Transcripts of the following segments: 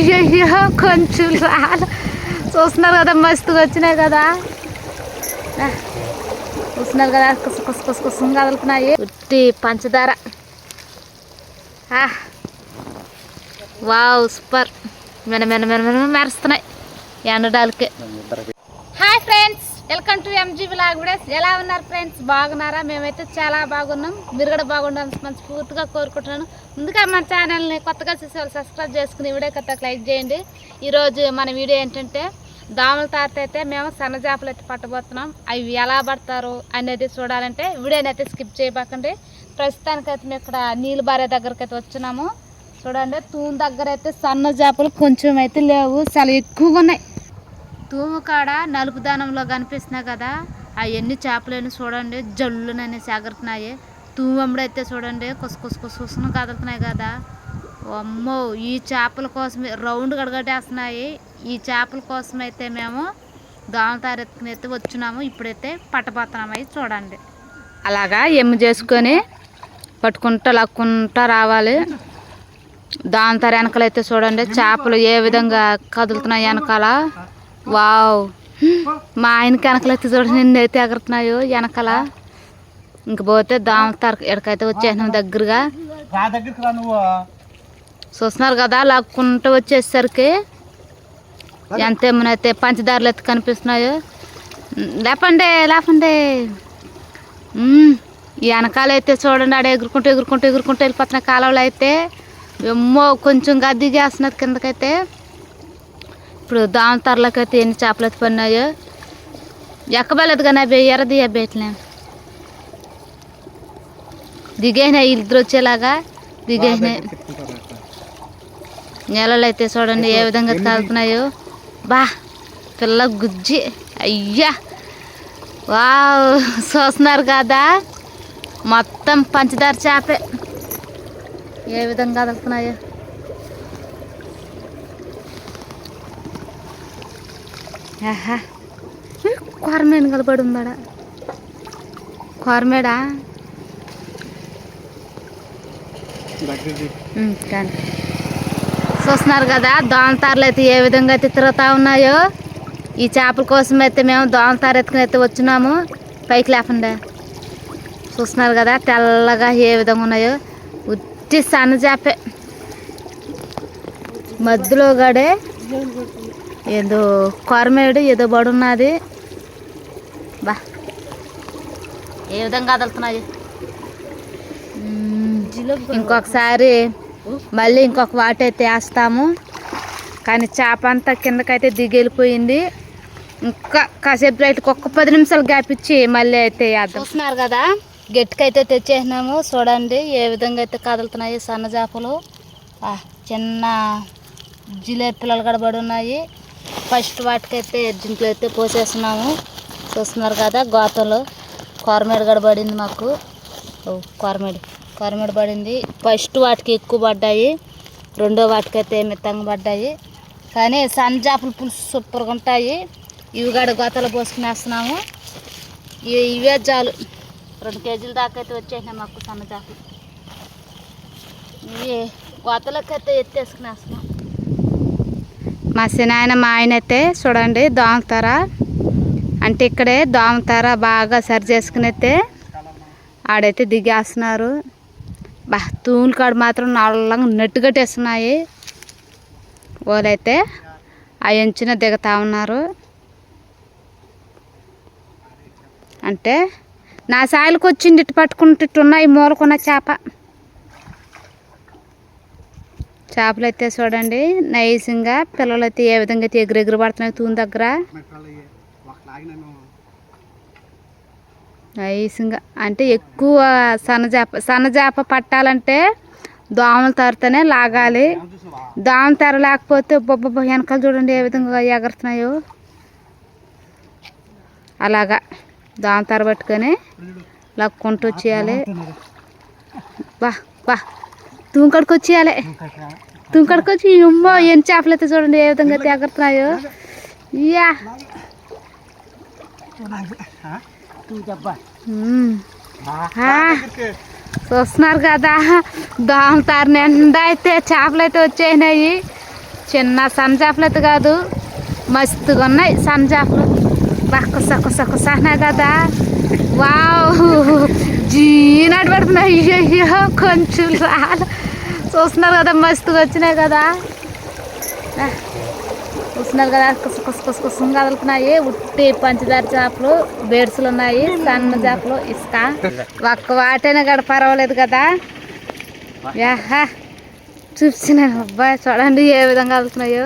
అయ్యయ్యో కొంచెం రాల చూస్తున్నారు కదా మస్తుగా వచ్చినాయి కదా చూస్తున్నారు కదా కుసు కుసు కుసు కుసం కదులుతున్నాయి ఉట్టి పంచదార ఆ, వావ్ సూపర్ మెన మెన మెన మెన మెరుస్తున్నాయి ఎండడాలకే hi friends welcome to M G blog videos ఎలా ఉన్నారు ఫ్రెండ్స్ బాగున్నారా మేమైతే చాలా బాగున్నాం మీరు కూడా బాగుండాలని మంచి పూర్తిగా కోరుకుంటున్నాను ముందుగా మన ఛానల్ని కొత్తగా చూసే వాళ్ళు సబ్స్క్రైబ్ చేసుకుని వీడియో కొత్త లైక్ చేయండి. ఈరోజు మన వీడియో ఏంటంటే దోమల తాత అయితే మేము సన్న చేపలు అయితే పట్టబోతున్నాం. అవి ఎలా పడతారు అనేది చూడాలంటే వీడియోని అయితే స్కిప్ చేయబకండి. ప్రస్తుతానికైతే మేము ఇక్కడ నీళ్ళు బారే దగ్గరికి అయితే వచ్చినాము. చూడండి తూము దగ్గర అయితే సన్న చేపలు కొంచెం అయితే లేవు. చాలా ఎక్కువగా ఉన్నాయి. తూము కాడ నలుపు దానంలో కనిపిస్తున్నాయి కదా అవన్నీ చేపలేని చూడండి జల్లునని ఎగరుతున్నాయి తూము అయితే చూడండి కుస కుస కుస కదులుతున్నాయి కదా. అమ్మో ఈ చేపల కోసమే రౌండ్ గడగట్టేస్తున్నాయి ఈ చేపల కోసం అయితే మేము దామతారెత్తుకుని అయితే వచ్చినాము. ఇప్పుడైతే పట్టబోతున్నాం అవి చూడండి. అలాగా ఎమ్ము చేసుకొని పట్టుకుంటా లాక్కుంటా రావాలి. దాని తర వెనకలైతే చూడండి చేపలు ఏ విధంగా కదులుతున్నాయి వెనకాల. వావ్! మా ఆయనకి వెనకలైతే చూడండి ఎన్ని అయితే ఎగురుతున్నాయో వెనకాల. ఇంక పోతే దాని తర ఎక్కడికైతే వచ్చేసినాం దగ్గరగా. చూస్తున్నారు కదా లాక్కుంటూ వచ్చేసరికి ఎంత ఏమైతే పంచదారులు అయితే కనిపిస్తున్నాయో. లేపండి లేపండి. వెనకాలైతే చూడండి ఆడ ఎగురుకుంటూ ఎగురుకుంటూ ఎగురుకుంటూ వెళ్ళిపోతున్న కాలంలో అయితే. ఎమ్మో కొంచెం గద్ది చేస్తున్నది కిందకైతే. ఇప్పుడు దాని తరలోకి అయితే ఎన్ని చేపలు అయితే పడినాయో. ఎక్కబలేదు కానీ అవి ఎర్రది అవి దిగేసినాయి ఇద్దరు వచ్చేలాగా దిగేసినాయి నెలలు అయితే చూడండి ఏ విధంగా కాలుతున్నాయో బా పిల్ల గుజ్జి. అయ్యా. వావ్ చూస్తున్నారు కదా. మొత్తం పంచదార చేపే. ఏ విధంగా కదులుతున్నాయో ఆహా. కొరమేను కలబడి ఉందాడ కొరమేడా దగ్గరికి ఉమ్, కానీ. చూస్తున్నారు కదా దోమతారలు అయితే ఏ విధంగా అయితే తిరుగుతూ ఉన్నాయో ఈ చేపల కోసం అయితే మేము దోమతార ఎత్తుకుని అయితే వచ్చినాము. పైకి లేకుండా చూస్తున్నారు కదా తెల్లగా ఏ విధంగా ఉన్నాయో. ఉట్టి సన్న చేపే. మధ్యలో గడే ఏదో కొరమేడు ఏదో బడున్నది. బా. ఏ విధంగా కదులుతున్నాయి? ఇంకొకసారి మళ్ళీ ఇంకొక వాట అయితే వేస్తాము. కానీ చేప అంతా కిందకైతే దిగి ఇంకా కాసేపు రైట్కి ఒక్క పది నిమిషాలు గ్యాప్ ఇచ్చి మళ్ళీ అయితే వేద్దాం. చూస్తున్నారు కదా గట్టికైతే తెచ్చేసినాము. చూడండి ఏ విధంగా అయితే కదులుతున్నాయి సన్న చేపలు చిన్న జిలేబీ పిల్లలు కూడా పడి ఉన్నాయి. ఫస్ట్ వాటికైతే దీంట్లో అయితే పోసేస్తున్నాము. చూస్తున్నారు కదా గోతలు. కొరమేడు కూడా పడింది మాకు. ఓ కొరమేడు కొరమేడు పడింది. ఫస్ట్ వాటికి ఎక్కువ పడ్డాయి. రెండో వాటికైతే మిత్తంగా పడ్డాయి. కానీ సన్న పులుసు సూపర్గా ఉంటాయి. ఇవి కూడా గోతలు పోసుకునేస్తున్నాము ఇవి ఇవే చాలు. రెండు కేజీల దాకా అయితే వచ్చేసినాయి మాకు సన్న ఇవి గోతలకైతే ఎత్తేసుకుని వేస్తున్నాం. మా సినాయన మా ఆయన అయితే చూడండి దోమతారా. అంటే ఇక్కడే దోమతారా బాగా సరి చేసుకుని అయితే ఆడైతే దిగేస్తున్నారు. బా తూములు కాడ మాత్రం నల్లంగా నెట్టు కట్టేస్తున్నాయి. వాళ్ళైతే ఆ ఎంచిన దిగుతా ఉన్నారు. అంటే నా సాయలకు వచ్చింది ఇటు పట్టుకుంటే ఇటు ఉన్నాయి మూలకున్న చేప. చేపలు అయితే చూడండి నైసింగా పిల్లలు అయితే ఏ విధంగా అయితే ఎగురెగురు పడుతున్నాయి తూని దగ్గర. నైస్గా. అంటే ఎక్కువ సన్నజాప సన్నజాప పట్టాలంటే దోమలు తరితేనే లాగాలి. దోమల తెర లేకపోతే బొబ్బ వెనకాల చూడండి ఏ విధంగా ఎగరుతున్నాయో. అలాగా దోమ తెర పట్టుకొని లక్కుంటూ వచ్చేయాలి. బా బా. తూంకడికి వచ్చేయాలి. తుంకడికి వచ్చి అమ్మో ఎన్ని చేపలు అయితే చూడండి ఏ విధంగా అయితే ఇయా చూస్తున్నారు కదా దోమతారు నిండా అయితే చేపలు అయితే వచ్చేసినాయి. చిన్న సన్న చేపలు అయితే కాదు మస్తుగా ఉన్నాయి సన్న చేపలు బాగా కుస కదా. వావ్! జీనాడు పడుతున్నాయి. అయ్యో కొంచెం రాలు చూస్తున్నారు కదా మస్తుగా వచ్చినాయి కదా. ఆ, కదా కుస కుస కదులుతున్నాయి. ఉట్టి పంచదార చేపలు బేడ్సులు ఉన్నాయి సన్న చేపలు ఇసుక. ఒక్క వాటైనా కూడా పర్వాలేదు కదా. యాహా. చూసిన అబ్బాయి చూడండి ఏ విధంగా కదులుతున్నాయో.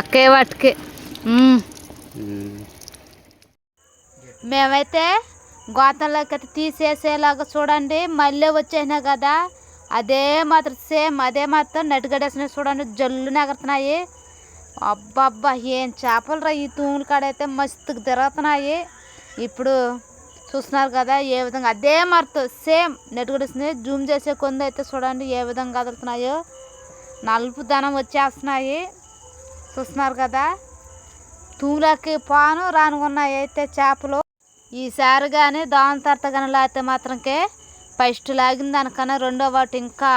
ఒకే వాటికి. మేమైతే గోతంలోకి అయితే తీసేసేలాగా చూడండి మళ్ళీ వచ్చేసినా కదా. అదే మాత్రం సేమ్ అదే మాత్రం నటిగడేసినాయి చూడండి జల్లు నగరుతున్నాయి. అబ్బబ్బా ఏం చేపలు రా ఈ తూములు కాడైతే మస్తు తిరుగుతున్నాయి. ఇప్పుడు చూస్తున్నారు కదా ఏ విధంగా అదే మరతో సేమ్ నెట్టుగడేసినాయి జూమ్ చేసే కొంది అయితే చూడండి ఏ విధంగా కదులుతున్నాయో. నలుపు ధనం వచ్చేస్తున్నాయి. చూస్తున్నారు కదా తూములకి పాను రానుకున్నాయి అయితే చేపలు. ఈసారి కానీ దాని తర్వాత కానీ లేకపోతే మాత్రంకే ఫస్ట్ లాగిన దానికన్నా రెండో వాటి ఇంకా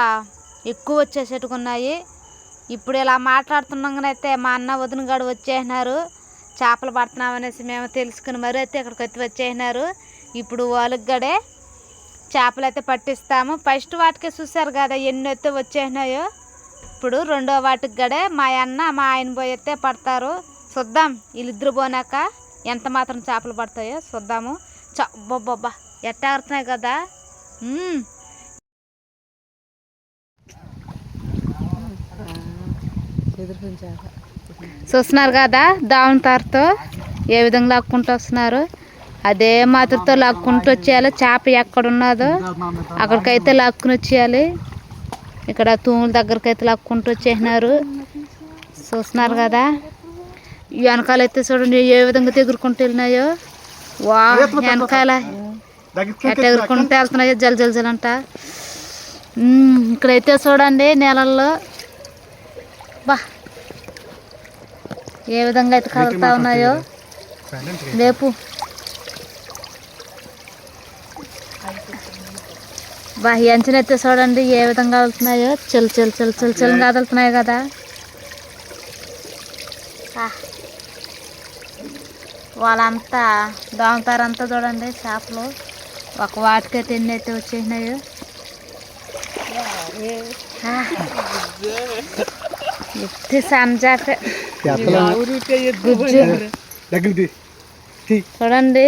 ఎక్కువ వచ్చేసేట్టుకున్నాయి. ఇప్పుడు ఇలా మాట్లాడుతున్నాగానైతే మా అన్న వదిన గాడు వచ్చేసినారు. చేపలు పడుతున్నామనేసి మేము తెలుసుకుని మరీ అయితే ఇక్కడికి వచ్చి వచ్చేసినారు. ఇప్పుడు వాళ్ళకి గడే చేపలు అయితే పట్టిస్తాము. ఫస్ట్ వాటికే చూసారు కదా ఎన్ని అయితే వచ్చేసినాయో. ఇప్పుడు రెండో వాటికి గడే మా అన్న మా ఆయన పోయి అయితే పడతారు. చూద్దాం వీళ్ళిద్దరు పోనాక ఎంత మాత్రం చేపలు పడతాయో చూద్దాము. చబ్బబ్బబ్బా ఎట్ట ఆడుతున్నాయి కదా. చూస్తున్నారు కదా దావన్ తారతో ఏ విధంగా లాక్కుంటూ వస్తున్నారు? అదే మాత్రతో లాక్కుంటూ వచ్చేయాలి. చేప ఎక్కడున్నదో అక్కడికైతే లాక్కుని వచ్చేయాలి. ఇక్కడ తూముల దగ్గరికి అయితే లాక్కుంటూ వచ్చేసినారు. చూస్తున్నారు కదా వెనకాల అయితే చూడండి ఏ విధంగా తెగురుకుంటూ వెళ్ళినాయో. వా వెనకాల ఎట్ట ఎగురుకుంటూ వెళ్తున్నాయో జల్ జల్ జల్ అంట. ఇక్కడైతే చూడండి నేలల్లో బా ఏ విధంగా అయితే కదులుతా ఉన్నాయో. లేపు. బా ఈ అంచనైతే చూడండి ఏ విధంగా కదులుతున్నాయో. చెల్ చెల్ చెల్ చెల్ చెల్ కదులుతున్నాయి కదా. ఆ. వాళ్ళంతా దోమతారంతా చూడండి చేపలు ఒక వాటికైతే ఎన్ని అయితే వచ్చేసినాయో. చూడండి.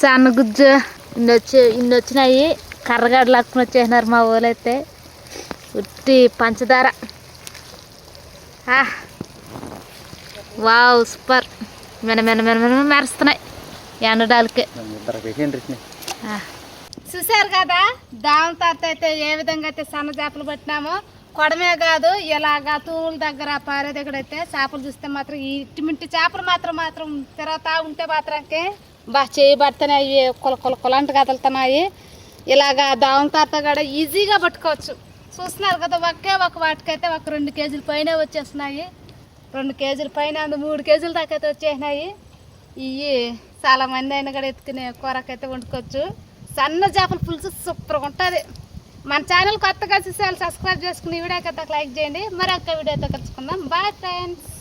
సన్న గుజ్జు. ఇన్ని వచ్చి ఇన్ని వచ్చినాయి. కర్రగాడు లక్కుని వచ్చేసినారు మా ఊళ్ళైతే. ఉట్టి పంచదార. ఆ. Wow super. మెన మెన మెన మెన మెరుస్తున్నాయి. ఎండడాలకి ఆ. చూశారు కదా? దాని తర్వాత అయితే ఏ విధంగా అయితే సన్న చేపలు పట్టినామో కొడమే కాదు ఇలాగా తూముల దగ్గర పారే దగ్గర అయితే చేపలు చూస్తే మాత్రం ఈ ఇటువంటి చేపలు మాత్రం మాత్రం తిరుగుతూ ఉంటే మాత్రంకే బా చేయబడుతున్నాయి అవి కొల కొల కొలంట కదులుతున్నాయి. ఇలాగా దావం తాత కూడా ఈజీగా పట్టుకోవచ్చు. చూస్తున్నారు కదా ఒకే ఒక వాటికైతే ఒక రెండు కేజీల పైన వచ్చేస్తున్నాయి. రెండు కేజీల పైన మూడు కేజీల దాకా అయితే వచ్చేసినాయి. ఇవి చాలా మంది అయినా కూడా ఎత్తుకునే కూరకైతే వండుకోవచ్చు. సన్న చేపల పులుసు సూపర్గా ఉంటుంది. మన ఛానల్ కొత్తగా చూసేవాళ్ళు సబ్స్క్రైబ్ చేసుకుని ఈ కదా అయితే లైక్ చేయండి. మరొక వీడియోతో కలుసుకుందాం. Bye friends